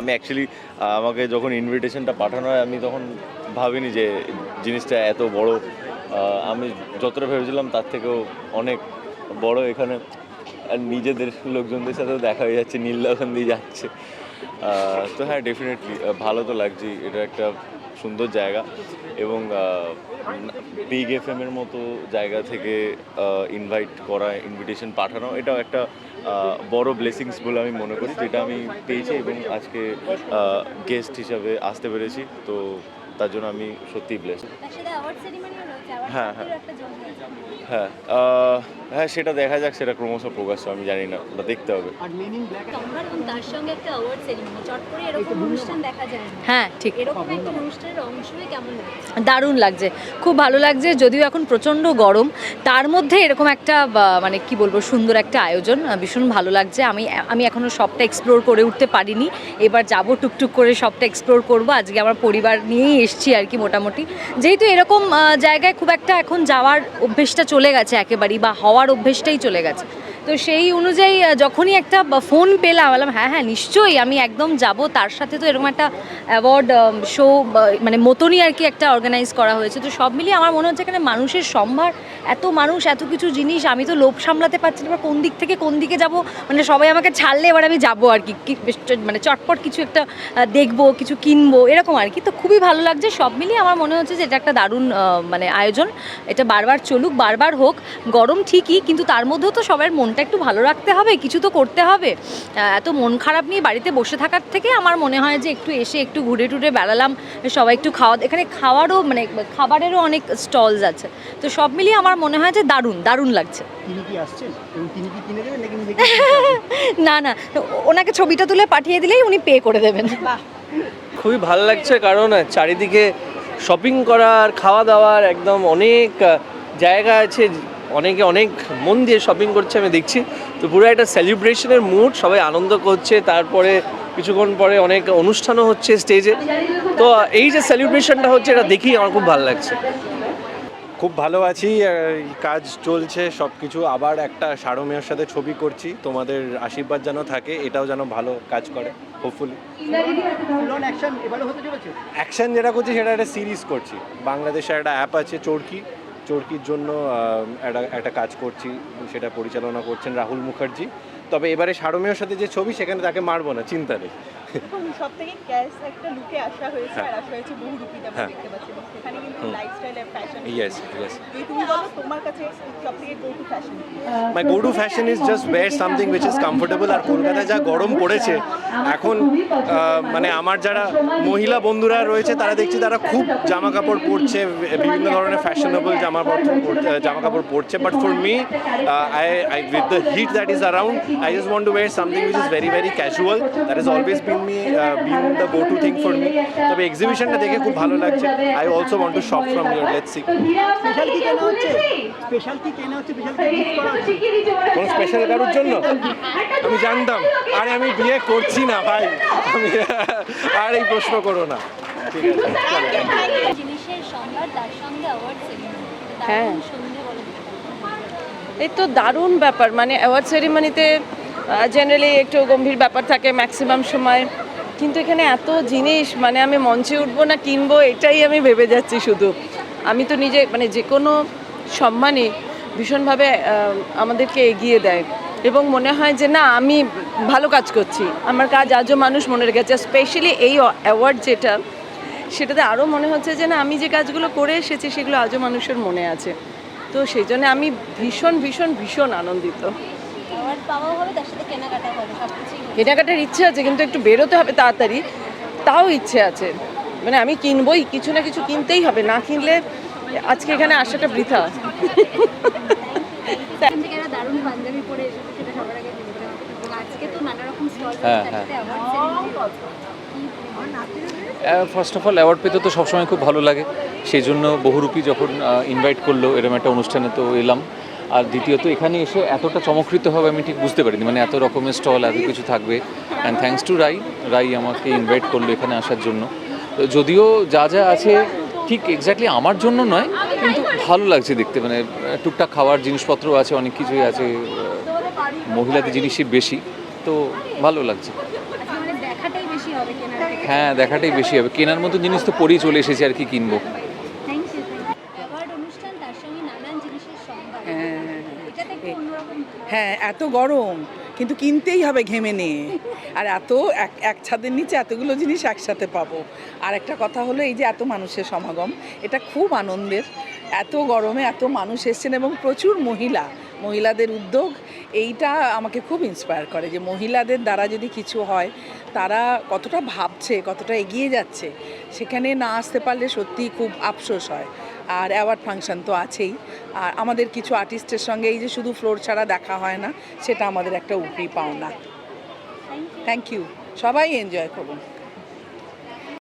আমি অ্যাকচুয়ালি আমাকে যখন ইনভিটেশনটা পাঠানো হয়, আমি তখন ভাবিনি যে জিনিসটা এত বড়। আমি যতটা ভেবেছিলাম তার থেকেও অনেক বড় এখানে। নিজেদের লোকজনদের সাথেও দেখা হয়ে যাচ্ছে নীলদা দিয়ে যাচ্ছে। তো হ্যাঁ ডেফিনেটলি ভালো তো লাগছে, এটা একটা সুন্দর জায়গা। এবং বিগ এফ এর মতো জায়গা থেকে ইনভাইট করা ইনভিটেশন পাঠানো, এটাও একটা বড় ব্লেসিংস বলে আমি মনে করি, যেটা আমি পেয়েছি এবং আজকে গেস্ট হিসাবে আসতে পেরেছি। তো তার জন্য আমি সত্যিই ব্লেস হ্যাঁ, হ্যাঁ। একটা জোন হয়েছে। হ্যাঁ হ্যাঁ সেটা দেখা যাক সেটা ক্রমশ প্রকাশ্য আমি জানি না ওটা দেখতে হবে। আর মেন ইন ব্ল্যাক সম্রাট এবং তার সঙ্গে একটা অ্যাওয়ার্ড সেরিমনি চট করে এরকম অনুষ্ঠান দেখা যায় না। হ্যাঁ ঠিক। এরকম একটা অনুষ্ঠানের অংশ কেমন লাগে দারুণ লাগছে খুব ভালো লাগছে যদিও এখন প্রচণ্ড গরম তার মধ্যে এরকম একটা মানে কি বলব সুন্দর একটা আয়োজন ভীষণ ভালো লাগছে আমি আমি এখনও সবটা এক্সপ্লোর করে উঠতে পারিনি এবার যাব টুকটুক করে সবটা এক্সপ্লোর করব আজকে আমার পরিবার নিয়েই এসছি আর কি মোটামুটি। যেহেতু এরকম জায়গায় খুব একটা এখন যাওয়ার অভ্যেসটা চলে গেছে একেবারেই, বা হওয়ার অভ্যেসটাই চলে গেছে। তো সেই অনুযায়ী যখনই একটা ফোন পেলাম, বললাম হ্যাঁ হ্যাঁ নিশ্চয়ই আমি একদম যাব। তার সাথে তো এরকম একটা অ্যাওয়ার্ড শো মানে মতনই আর কি একটা অর্গানাইজ করা হয়েছে। তো সব মিলিয়ে আমার মনে হচ্ছে এখানে মানুষের সম্ভার, এত মানুষ, এত কিছু জিনিস, আমি তো লোভ সামলাতে পারছি না, এবার কোন দিক থেকে কোন দিকে যাব? মানে সবাই আমাকে ছাড়লে এবার আমি যাব আর কি। মানে চটপট কিছু একটা দেখব, কিছু কিনবো, এরকম আর কি। তো খুবই ভালো লাগছে। সব মিলিয়ে আমার মনে হচ্ছে যে এটা একটা দারুণ মানে আয়োজন। এটা বারবার চলুক, বারবার হোক। গরম ঠিকই, কিন্তু তার মধ্যেও তো সবার মনটা একটু ভালো রাখতে হবে কিছু তো করতে হবে। এত মন খারাপ নিয়ে বাড়িতে বসে থাকার থেকে আমার মনে হয় যে একটু এসে একটু ঘুরে টুরে বেড়ালাম সবাই একটু খাওয়া এখানে খাওয়ারও মানে খাবারেরও অনেক স্টলস আছে। তো সব মিলিয়ে আমার মনে হয় যে দারুণ দারুণ লাগছে। না না ওনাকে ছবিটা তুলে পাঠিয়ে দিলেই উনি পে করে দেবেন। খুবই ভালো লাগছে কারণ চারিদিকে শপিং করার খাওয়া দাওয়ার একদম অনেক জায়গা আছে অনেকে অনেক মন দিয়ে শপিং করছে আমি দেখছি। তো পুরো একটা সেলিব্রেশনের মুড সবাই আনন্দ করছে তারপরে কিছুক্ষণ পরে অনেক অনুষ্ঠানও হচ্ছে স্টেজে তো এই যে সেলিব্রেশনটা হচ্ছে এটা দেখেই আমার খুব ভালো লাগছে। খুব ভালো আছি কাজ চলছে সব কিছু আবার একটা সারমেয়ের সাথে ছবি করছি তোমাদের আশীর্বাদ যেন থাকে এটাও যেন ভালো কাজ করে হোপফুলি ফুল অ্যাকশন এবারও হতে চলেছে? অ্যাকশন যেটা করছি সেটা একটা সিরিজ করছি। বাংলাদেশে একটা অ্যাপ আছে চরকি। চরকির জন্য একটা কাজ করছি, সেটা পরিচালনা করছেন রাহুল মুখার্জি। তবে এবারে সারমেয়র সাথে যে ছবি, সেখানে তাকে মারবো না, চিন্তা নেই। সব থেকে ক্যাশ একটা লুকে আসা হয়েছে। আর আসা হয়েছে বহু রূপীতে আমরা। দেখতে পাচ্ছি সেখানে কিন্তু লাইফস্টাইল আর ফ্যাশন ইয়েস ইয়েস তুমি বলো তোমার কাছে সব থেকে go to fashion my go to fashion is just wear something which is comfortable আর কলকাতায় যা গরম পড়েছে এখন মানে আমার যারা মহিলা বন্ধুরা রয়েছে তারা দেখছি তারা খুব জামা কাপড় পরছে বিভিন্ন ধরনের ফ্যাশনেবল জামা জামা কাপড় পরছে। But for me I I with the heat that is around I just want to wear something which is very very casual that is always been go to thing for me তবে এক্সিবিশনটা দেখে খুব ভালো লাগছে। I also want to shop from your let's see special কি কেনা হচ্ছে? Special কি কেনা হচ্ছে? স্পেশাল কোন স্পেশাল কারোর জন্য? আমি জানতাম। আরে আমি বিয়ে করছি না ভাই। আমি আর এই প্রশ্ন করো না। ঠিক আছে জিনিসের সম্রাট তার সঙ্গে অ্যাওয়ার্ড হ্যাঁ। এই তো দারুণ ব্যাপার। মানে অ্যাওয়ার্ড সেরিমনিতে জেনারেলি একটু গম্ভীর ব্যাপার থাকে ম্যাক্সিমাম সময়। কিন্তু এখানে এত জিনিস মানে আমি মঞ্চে উঠবো না, কিনবো, এটাই আমি ভেবে যাচ্ছি শুধু। আমি তো নিজে মানে যে কোনো সম্মানই ভীষণভাবে আমাদেরকে এগিয়ে দেয়। এবং মনে হয় যে না, আমি ভালো কাজ করছি। আমার কাজ আজও মানুষ মনে রেখেছে। স্পেশালি এই অ্যাওয়ার্ড যেটা, সেটাতে আরও মনে হচ্ছে যে না, আমি যে কাজগুলো করে এসেছি, সেগুলো আজও মানুষের মনে আছে। তো সেই জন্য আমি ভীষণ ভীষণ ভীষণ আনন্দিত। অ্যাওয়ার্ড পাওয়া হবে তার সাথে কেনাকাটা হবে সব কিছুই কেনাকাটার ইচ্ছে আছে কিন্তু একটু বেরোতে হবে তাড়াতাড়ি। তাও ইচ্ছে আছে। মানে আমি কিনবই কিছু না কিছু কিনতেই হবে। না কিনলে আজকে এখানে আসাটা বৃথা। একটা দারুণ পাঞ্জাবি পরে এসেছে সেটা সবার আগে বলতে হবে। এবং আজকে তো নানা রকম স্টল হ্যাঁ, হ্যাঁ। ফার্স্ট অফ অল অ্যাওয়ার্ড পেতে তো সবসময় খুব ভালো লাগে। সেই জন্য বহুরূপী যখন ইনভাইট করল এরকম একটা অনুষ্ঠানে তো এলাম। আর দ্বিতীয়ত এখানে এসে এতটা চমকৃত হবে আমি ঠিক বুঝতে পারিনি। মানে এত রকমের স্টল এত কিছু থাকবে। And thanks to Rai Rai আমাকে ইনভাইট করল এখানে আসার জন্য। তো যদিও যা যা আছে ঠিক এক্স্যাক্টলি আমার জন্য নয় কিন্তু ভালো লাগছে দেখতে। মানে টুকটাক খাওয়ার জিনিসপত্র আছে অনেক কিছুই আছে মহিলাদের জিনিসই বেশি। তো ভালো লাগছে। মানে হ্যাঁ দেখাটাই বেশি হবে। কেনার মতো জিনিস তো পরেই চলে এসেছে আর কি কিনবো থ্যাংক ইউ অ্যাওয়ার্ড অনুষ্ঠান তার সঙ্গে নানান জিনিসের সম্ভার হ্যাঁ এটাতে একটু অন্যরকম হ্যাঁ এত গরম। কিন্তু কিনতেই হবে ঘেমে নিয়ে। আর এত এক এক ছাদের নিচে এতগুলো জিনিস একসাথে পাবো। আর একটা কথা হলো, এই যে এত মানুষের সমাগম, এটা খুব আনন্দের। এত গরমে এত মানুষ এসছেন এবং প্রচুর মহিলা, মহিলাদের উদ্যোগ। এইটা আমাকে খুব ইন্সপায়ার করে যে মহিলাদের দ্বারা যদি কিছু হয়, তারা কতটা ভাবছে, কতটা এগিয়ে যাচ্ছে, সেখানে না আসতে পারলে সত্যিই খুব আফসোস হয়। আর অ্যাওয়ার্ড ফাংশন তো আছেই। আর আমাদের কিছু আর্টিস্টের সঙ্গে এই যে শুধু ফ্লোর ছাড়া দেখা হয় না সেটা আমাদের একটা উপরি পাওনা। থ্যাংক ইউ সবাই এনজয় করুন।